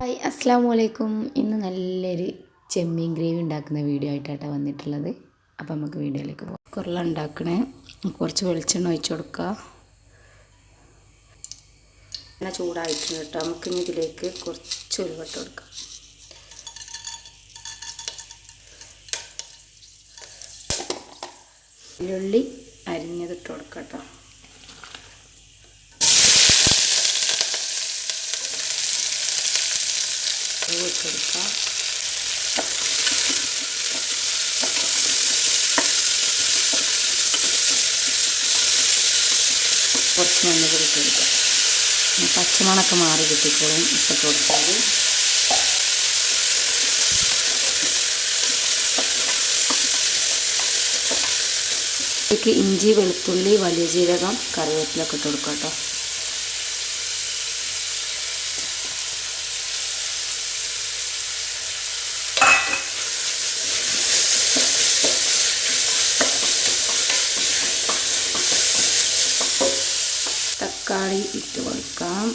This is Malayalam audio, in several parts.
ഹായ് അസ്സാം വലൈക്കും ഇന്ന് നല്ലൊരു ചെമ്മീൻ ഗ്രേവി ഉണ്ടാക്കുന്ന വീഡിയോ ആയിട്ടാണ് വന്നിട്ടുള്ളത്. അപ്പം നമുക്ക് വീഡിയോയിലേക്ക് പോകാം കുറല ഉണ്ടാക്കണേ. കുറച്ച് വെളിച്ചെണ്ണ ഒഴിച്ചു കൊടുക്കുക എണ്ണ ചൂടായിട്ടുണ്ട് കേട്ടോ. നമുക്ക് ഇനി ഇതിലേക്ക് കുറച്ച് ഉരുവട്ട കൊടുക്കാം. ഉള്ളി അരിഞ്ഞതിട്ട് കൊടുക്കാം കേട്ടോ. ഇട്ടെടുക്കാം കുറച്ച് മഞ്ഞപ്പൊടി ഇട്ടെടുക്കാം പച്ചമണൊക്കെ മാറി കിട്ടിക്കോളും. ഇപ്പം കൊടുത്താൽ ഇതിലേക്ക് ഇഞ്ചി വെളുത്തുള്ളി വലിയ ജീരകം കറിവേപ്പിലൊക്കെ ഇട്ട് കൊടുക്കാം കേട്ടോ. തക്കാളി ഇട്ട് കൊടുക്കാം.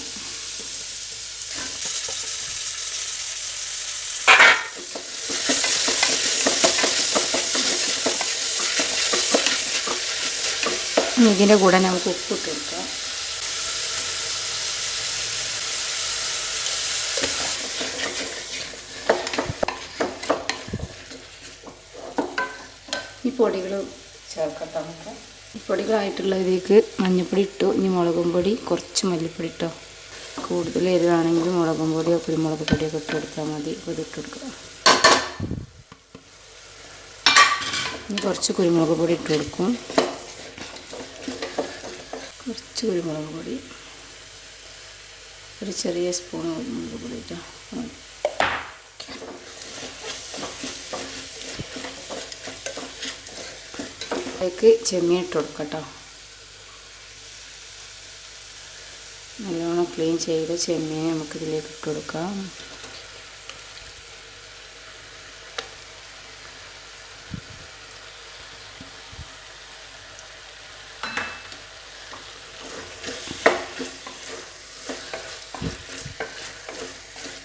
ഇതിന്റെ കൂടെ നമുക്ക് ഉപ്പ് ഇട്ട് കൊടുക്കാം. ഈ പൊടികൾ ചേർക്കട്ടെ നമുക്ക്. പൊടികളായിട്ടുള്ള ഇതിലേക്ക് മഞ്ഞൾപ്പൊടി ഇട്ടു. ഇനി മുളകും പൊടി കുറച്ച് മല്ലിപ്പൊടി ഇട്ടോ. കൂടുതൽ എരിവാണെങ്കിൽ മുളകും പൊടിയോ കുരുമുളക് പൊടിയോ ഇട്ട് കൊടുത്താൽ മതി. ഇത് ഇട്ട് കൊടുക്കുക ഇനി കുറച്ച് കുരുമുളക് പൊടി ഇട്ട് കൊടുക്കും. കുറച്ച് കുരുമുളക് പൊടി. ഒരു ചെറിയ സ്പൂൺ കുരുമുളക് പൊടി ഇട്ടോ. അതിലേക്ക് ചെമ്മീൻ ഇട്ട് കൊടുക്കാം കേട്ടോ നല്ലോണം ക്ലീൻ ചെയ്ത് ചെമ്മീൻ നമുക്ക് ഇതിലേക്ക് ഇട്ട് കൊടുക്കാം.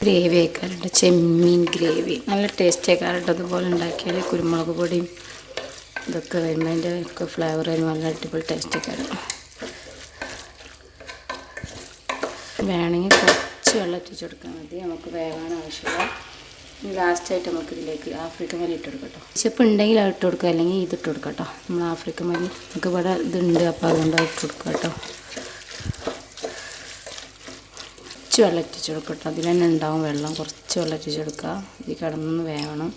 ഗ്രേവി ആക്കാറുണ്ട് ചെമ്മീൻ ഗ്രേവി. നല്ല ടേസ്റ്റ് ആക്കാറുണ്ട് അതുപോലെ ഉണ്ടാക്കിയാൽ കുരുമുളക് പൊടിയും ഇതൊക്കെ വരുന്നതിന്റെ ഒക്കെ ഫ്ലേവർ വരുമ്പോൾ നല്ല അടിപൊളി ടേസ്റ്റൊക്കെ ആണ് വേണമെങ്കിൽ കുറച്ച് വെള്ളം എത്തിച്ച് കൊടുക്കാൻ മതി നമുക്ക് വേവാൻ ആവശ്യമില്ല. ലാസ്റ്റായിട്ട് നമുക്ക് ഇതിലേക്ക് ആഫ്രിക്കൻ മല്ലി ഇട്ട് കൊടുക്കട്ടോ ചിപ്പ് ഉണ്ടെങ്കിൽ അത് ഇട്ട് കൊടുക്കുക. അല്ലെങ്കിൽ ഇത് ഇട്ട് കൊടുക്കട്ടോ നമ്മൾ ആഫ്രിക്കൻ മല്ലി നമുക്ക് ഇവിടെ ഇതുണ്ട്. അപ്പോൾ അതുകൊണ്ട് അത് ഇട്ട് കൊടുക്കുക കേട്ടോ കുറച്ച് വെള്ളം എത്തിച്ച് കൊടുക്കട്ടോ കേട്ടോ അതിൽ തന്നെ ഉണ്ടാവും വെള്ളം. കുറച്ച് വെള്ളം എത്തിച്ച് കൊടുക്കുക. ഇത് കിടന്നു വേവണം.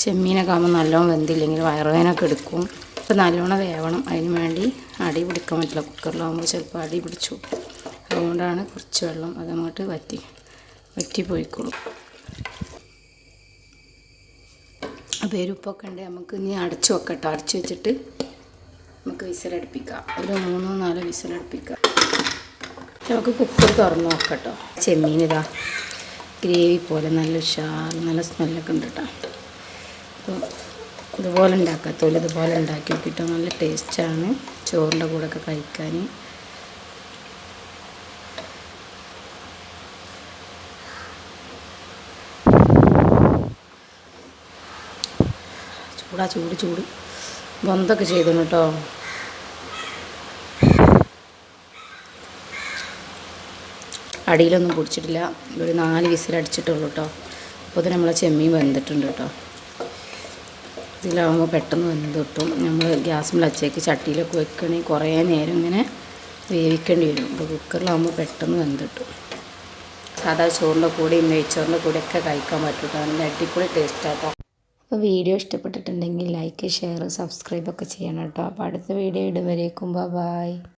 ചെമ്മീനൊക്കെ ആകുമ്പോൾ നല്ലോണം വെന്തില്ലെങ്കിൽ വയറുവേനൊക്കെ എടുക്കും. അപ്പോൾ നല്ലോണം വേവണം. അതിന് വേണ്ടി അടി പിടിക്കാൻ പറ്റില്ല. കുക്കറിലാകുമ്പോൾ ചിലപ്പോൾ അടി പിടിച്ചു. അതുകൊണ്ടാണ് കുറച്ച് വെള്ളം അതങ്ങോട്ട് വറ്റി വറ്റി പോയിക്കോളും. അപ്പോൾ എരുപ്പൊക്കെ ഉണ്ട് നമുക്ക് ഇനി അടച്ചു വെക്കട്ടോ. അടച്ചു വെച്ചിട്ട് നമുക്ക് വിസിലടുപ്പിക്കാം ഒരു മൂന്നോ നാലോ വിസിലടുപ്പിക്കാം നമുക്ക് കുക്കർ തുറന്ന് നോക്കട്ടോ ചെമ്മീനിതാ ഗ്രേവി പോലെ നല്ല ഉഷാർ നല്ല സ്മെല്ലൊക്കെ ഉണ്ട് കേട്ടോ. അപ്പോൾ ഇതുപോലെ ഉണ്ടാക്കാത്തോലും ഇതുപോലെ ഉണ്ടാക്കി നോക്കിയിട്ട് നല്ല ടേസ്റ്റാണ് ചോറിന്റെ കൂടെ ഒക്കെ കഴിക്കാൻ. ചൂടാ ചൂട് ചൂട്. ബന്ധമൊക്കെ ചെയ്തു കേട്ടോ. അടിയിലൊന്നും പൊടിച്ചിട്ടില്ല. ഒരു നാല് വിസിലടിച്ചിട്ടുള്ളൂ കേട്ടോ. അപ്പോൾ ഇത് നമ്മളെ ചെമ്മീൻ വെന്തിട്ടുണ്ട് കേട്ടോ. ഇതിലാകുമ്പോൾ പെട്ടെന്ന് വെന്ത് കിട്ടും. നമ്മൾ ഗ്യാസിൽ അച്ചേക്ക് ചട്ടിയിലൊക്കെ വെക്കണമെങ്കിൽ കുറേ നേരം ഇങ്ങനെ വേവിക്കേണ്ടി വരും. അപ്പോൾ കുക്കറിലാകുമ്പോൾ പെട്ടെന്ന് വെന്ത് കിട്ടും. സാധാ ചോറിന്റെ കൂടെയും നെയ്ച്ചോറിന്റെ കൂടെയൊക്കെ കഴിക്കാൻ പറ്റും നല്ല അടിപൊളി ടേസ്റ്റാട്ടോ അപ്പോൾ വീഡിയോ ഇഷ്ടപ്പെട്ടിട്ടുണ്ടെങ്കിൽ ലൈക്ക് ഷെയർ സബ്സ്ക്രൈബ് ഒക്കെ ചെയ്യണം കേട്ടോ. അപ്പോൾ അടുത്ത വീഡിയോ ഇടുവരേക്കും. ബൈ